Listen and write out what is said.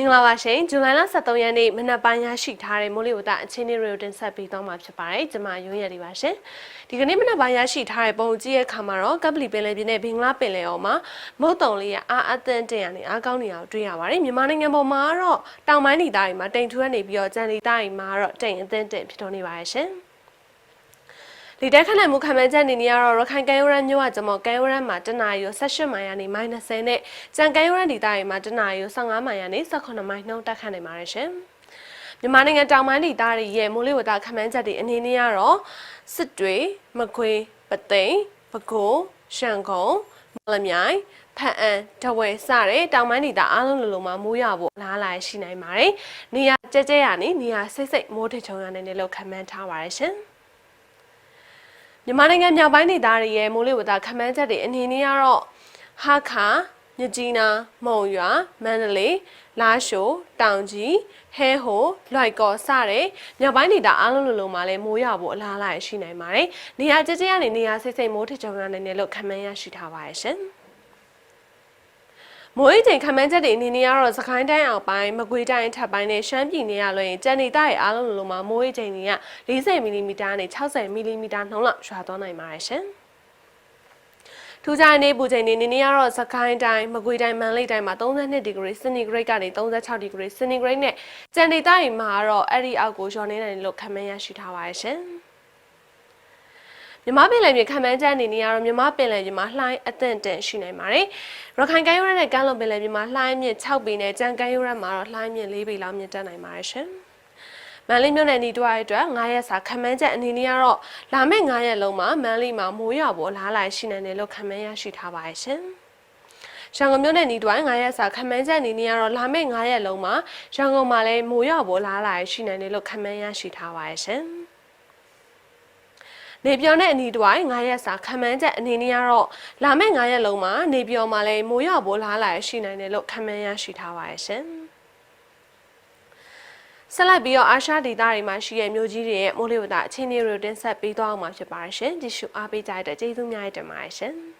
မင်္ဂလာပါရှင်ဇူလိုင်လ23ရက်နေ့မနက်ပိုင်းရရှိထားတဲ့မိုးလေဝသအခြေအနေတွေကိုတင်ဆက်ပေးသွားမှာဖြစ်ပါတယ်ကျွန်မရုံးရည်ပါရှင်ဒီကနေ့မနက်ပိုင်းရရှိထားတဲ့ပုံကြည့်ရဲ့အခါမှာတော့ကပလီပင်လယ်ပြင်နဲ့ဘင်္ဂလားပင်လယ်အော်မှာမုတ်တုံလေးရအားအသင့်တင်ရနေအားကောင်းနေအောင်တွေ့ရပါတယ်မြန်မာနိုင်ငံပေါ်မှာတော့တောင်ပိုင်းဒေသတွေမှာတိမ်ထူကနေပြီးတော့ကြံဒေသတွေမှာတော့တိမ်အသင့်တင်ဖြစ်တော်နေပါတယ်ရှင် လေတက်ခန့်နိုင်မှုခံမှန်းချက်အနေနဲ့ကတော့ရခိုင်ကမ်းရိုးတန်းမြို့ကကျမော်ကမ်းရိုးတန်းမှာတနအီရော18မိုင်ကနေ -30 နဲ့ကြံကမ်းရိုးတန်းဒေသတွေမှာတနအီရော15မိုင်ကနေ18မိုင်နှုန်းတက်ခန့်နိုင်ပါတယ်ရှင်။မြန်မာနိုင်ငံတောင်ပိုင်းဒေသတွေရဲ့မိုးလေဝသခံမှန်းချက်တွေအနေနဲ့ကတော့စစ်တွေမကွေးပသိမ်ပဲခူးရှမ်းကုန်းမော်လမြိုင်ဖန်အန်တဝဲစတဲ့တောင်ပိုင်းဒေသအားလုံးလိုလိုမှာမိုးရဖို့အလားအလာရှိနိုင်ပါတယ်။နေရာကျကျရနေနေရာစိတ်စိတ်မိုးထချုံရနေတယ်လို့ခံမှန်းထားပါတယ်ရှင်။ မြန်မာနိုင်ငံမြောက်ပိုင်းဒေသတွေရဲ့မိုးလေဝသခန့်မှန်းချက်တွေအနေနဲ့ကတော့ဟာခါမြစ်ကြီးနားမုံရွာမန္တလေးလာရှိုးတောင်ကြီးဟဲဟိုလွိုက်ကော်စတဲ့မြောက်ပိုင်းဒေသအားလုံးလိုလိုမှာလည်းမိုးရွာဖို့အလားအလာရှိနိုင်ပါတယ်။နေရာကျကျကနေနေရာစိတ်စိတ်မိုးထကြုံရနိုင်တယ်လို့ခန့်မှန်းရရှိထားပါတယ်ရှင်။ မိုးရေချိန်ခန့်မှန်းချက်တွေအနေနဲ့ကတော့စကိုင်းတိုင်းအောက်ပိုင်းမကွေးတိုင်းထပ်ပိုင်းနဲ့ရှမ်းပြည်နယ်ရလွှင့်ကြံနေတာရဲ့အားလုံးလိုမှာမိုးရေချိန်တွေက40မီလီမီတာနဲ့60မီလီမီတာနှုန်းလောက်ရွာသွားနိုင်ပါတယ်ရှင်။ထူးခြားနေပူချိန်နေနေရတော့စကိုင်းတိုင်းမကွေးတိုင်းမန္တလေးတိုင်းမှာ32ဒီဂရီစင်တီဂရိတ်ကနေ36ဒီဂရီစင်တီဂရိတ်နဲ့ကြံနေတာတွေမှာတော့အဲ့ဒီအောက်ကိုလျော်နေတယ်လို့ခန့်မှန်းရရှိထားပါတယ်ရှင်။ မြမပင်လယ်မြေခံမှန်းချက်အနေနဲ့ကတော့မြမပင်လယ်မြေမှာလှိုင်းအသင့်တင့်ရှိနိုင်ပါတယ်။ရခိုင်ကမ်းရိုးတန်းနဲ့ကမ်းလွန်ပင်လယ်မြေမှာလှိုင်းမြင့်6ပေနဲ့ကြံကမ်းရိုးတန်းမှာတော့လှိုင်းမြင့်4ပေလောက်မြင့်တက်နိုင်ပါတယ်ရှင်။မန်လေးမြို့နယ်နေတွားရအတွက်9ရက်စာခံမှန်းချက်အနေနဲ့ကတော့လာမယ့်9ရက်လုံးမှာမန်လေးမှာမိုးရွာဖို့လားလာရှိနိုင်တယ်လို့ခံမှန်းရရှိထားပါတယ်ရှင်။ရန်ကုန်မြို့နယ်နီတိုင်း9ရက်စာခမန်းချက်အနေနဲ့ကတော့လာမယ့်9ရက်လုံးမှာရန်ကုန်မှာလည်းမိုးရွာဖို့လားလာရှိနိုင်တယ်လို့ခမန်းရရှိထားပါရဲ့ရှင်။ နေပြော်နဲ့အနီတွိုင်း9ရက်စာခံမှန်းချက်အနေနဲ့ကတော့လာမယ့်9ရက်လုံးမှာနေပြော်မှာလည်းမိုးရွာဖို့လားလာရှိနိုင်တယ်လို့ခံမှန်းရရှိထားပါရဲ့ရှင်။ဆက်လက်ပြီးတော့အာရှဒေသတွေမှာရှိတဲ့မြို့ကြီးတွေရဲ့မိုးလေဝသအခြေအနေတွေကိုတင်ဆက်ပေးသွားအောင်မှာဖြစ်ပါတယ်ရှင်။ကြည့်ရှုအားပေးကြတဲ့ကျေးဇူးများတင်ပါတယ်ရှင်။